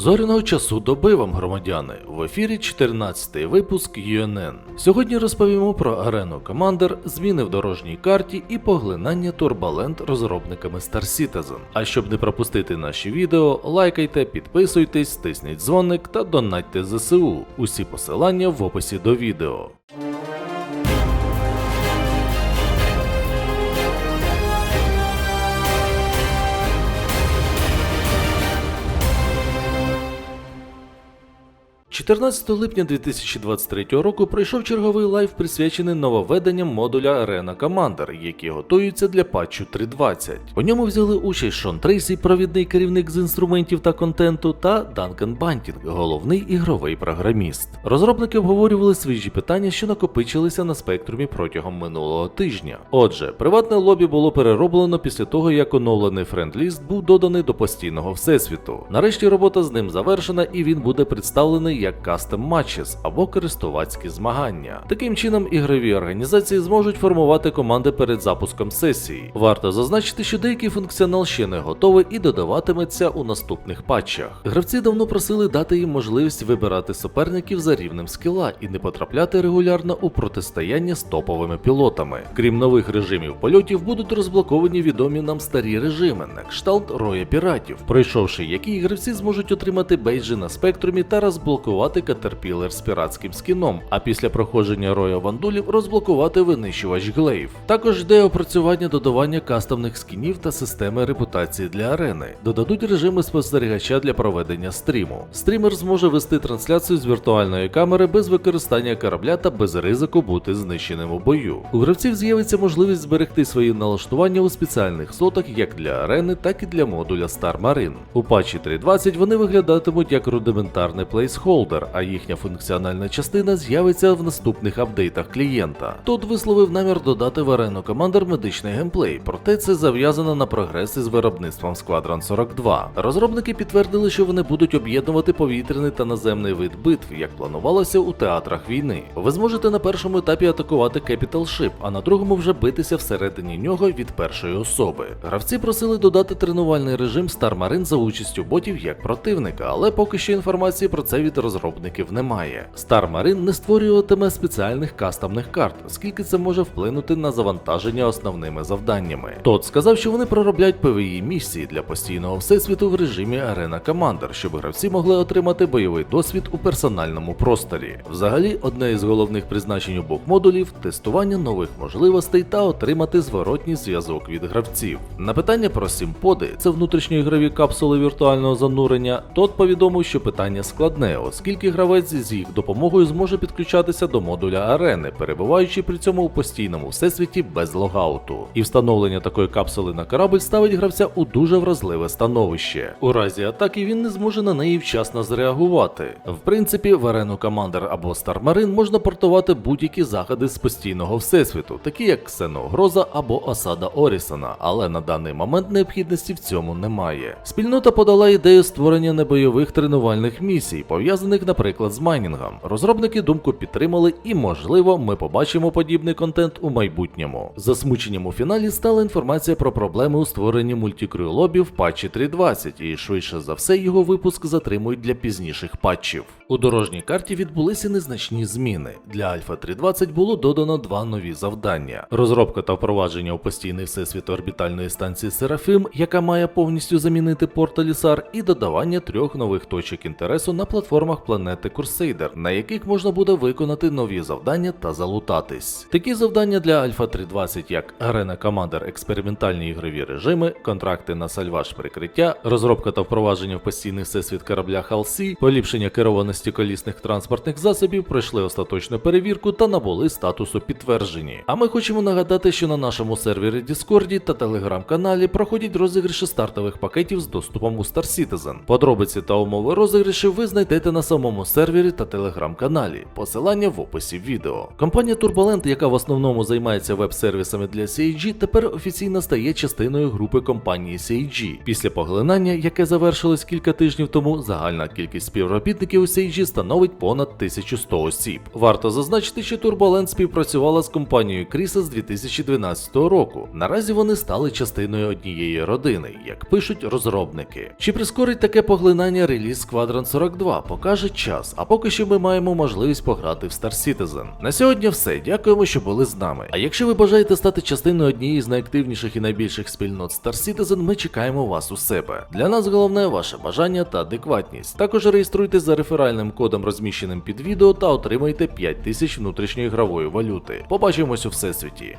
Зоряного часу доби вам, громадяни. В ефірі 14-й випуск UNN. Сьогодні розповімо про арену Commander, зміни в дорожній карті і поглинання Турбаленд розробниками Star Citizen. А щоб не пропустити наші відео, лайкайте, підписуйтесь, тисніть дзвоник та донатьте ЗСУ. Усі посилання в описі до відео. – 14 липня 2023 року пройшов черговий лайв, присвячений нововведенням модуля Arena Commander, які готуються для патчу 3.20. У ньому взяли участь Шон Трейсі, провідний керівник з інструментів та контенту, та Данкан Бантінг, головний ігровий програміст. Розробники обговорювали свіжі питання, що накопичилися на спектрумі протягом минулого тижня. Отже, приватне лобі було перероблено після того, як оновлений френдліст був доданий до постійного всесвіту. Нарешті робота з ним завершена, і він буде представлений як Custom Matches або користувацькі змагання. Таким чином, ігрові організації зможуть формувати команди перед запуском сесії. Варто зазначити, що деякий функціонал ще не готовий і додаватиметься у наступних патчах. Гравці давно просили дати їм можливість вибирати суперників за рівнем скіла і не потрапляти регулярно у протистояння з топовими пілотами. Крім нових режимів польотів, будуть розблоковані відомі нам старі режими на кшталт роя піратів, пройшовши які гравці зможуть отримати бейджі на спектрумі та розблокувати катерпілер з піратським скіном, а після проходження роя вандулів розблокувати винищувач глейв. Також йде опрацювання додавання кастомних скінів та системи репутації для арени. Додадуть режими спостерігача для проведення стріму. Стрімер зможе вести трансляцію з віртуальної камери без використання корабля та без ризику бути знищеним у бою. У гравців з'явиться можливість зберегти свої налаштування у спеціальних слотах як для арени, так і для модуля Star Marine. У патчі 3.20 вони виглядатимуть як рудиментарний плейсхолдер, а їхня функціональна частина з'явиться в наступних апдейтах клієнта. Тут висловив намір додати в арену командер медичний геймплей, проте це зав'язано на прогрес із виробництвом Squadron 42. Розробники підтвердили, що вони будуть об'єднувати повітряний та наземний вид битв, як планувалося у театрах війни. Ви зможете на першому етапі атакувати Capital Ship, а на другому вже битися всередині нього від першої особи. Гравці просили додати тренувальний режим Star Marine за участю ботів як противника, але поки що інформації про це від розробників немає. Star Marine не створюватиме спеціальних кастомних карт, оскільки це може вплинути на завантаження основними завданнями. Тот сказав, що вони проробляють PvE місії для постійного всесвіту в режимі Arena Commander, щоб гравці могли отримати бойовий досвід у персональному просторі. Взагалі, одне із головних призначень обох модулів тестування нових можливостей та отримати зворотній зв'язок від гравців. На питання про сімподи, це внутрішньоігрові капсули віртуального занурення, тот повідомив, що питання складне, оскільки гравець з їх допомогою зможе підключатися до модуля арени, перебуваючи при цьому у постійному всесвіті без логауту. І встановлення такої капсули на корабль ставить гравця у дуже вразливе становище. У разі атаки він не зможе на неї вчасно зреагувати. В принципі, в арену Commander або Marine можна портувати будь-які заходи з постійного всесвіту, такі як Ксеногроза або осада Орісона, але на даний момент необхідності в цьому немає. Спільнота подала ідею створення небойових тренувальних місій, пов'язаних, наприклад, з майнінгом. Розробники думку підтримали, і, можливо, ми побачимо подібний контент у майбутньому. Засмученням у фіналі стала інформація про проблеми у створенні мультикрю лобі в патчі 3.20, і швидше за все його випуск затримують для пізніших патчів. У дорожній карті відбулися незначні зміни. Для Альфа 3.20 було додано два нові завдання: розробка та впровадження у постійний всесвіт орбітальної станції Серафим, яка має повністю замінити порт Алісар, і додавання трьох нових точок інтересу на платформах планети Курсейдер, на яких можна буде виконати нові завдання та залутатись. Такі завдання для Альфа 3.20, як Арена Commander експериментальні ігрові режими, контракти на сальваж прикриття, розробка та впровадження в постійний всесвіт корабля Халсі, поліпшення керованості колісних транспортних засобів пройшли остаточну перевірку та набули статусу підтверджені. А ми хочемо нагадати, що на нашому сервері Discord та телеграм-каналі проходять розіграші стартових пакетів з доступом у Star Citizen. Подробиці та умови розіграшів ви знайдете на самому сервері та телеграм-каналі. Посилання в описі відео. Компанія Turbolent, яка в основному займається веб-сервісами для CIG, тепер офіційно стає частиною групи компанії CIG. Після поглинання, яке завершилось кілька тижнів тому, загальна кількість співробітників у CIG становить понад 1100 осіб. Варто зазначити, що Turbolent співпрацювала з компанією Кріса з 2012 року. Наразі вони стали частиною однієї родини, як пишуть розробники. Чи прискорить таке поглинання реліз Squadron 42, покаже час, а поки що ми маємо можливість пограти в Star Citizen. На сьогодні все. Дякуємо, що були з нами. А якщо ви бажаєте стати частиною однієї з найактивніших і найбільших спільнот Star Citizen, ми чекаємо вас у себе. Для нас головне ваше бажання та адекватність. Також реєструйтесь за реферальним кодом, розміщеним під відео, та отримайте 5000 внутрішньої ігрової валюти. Побачимось у всесвіті.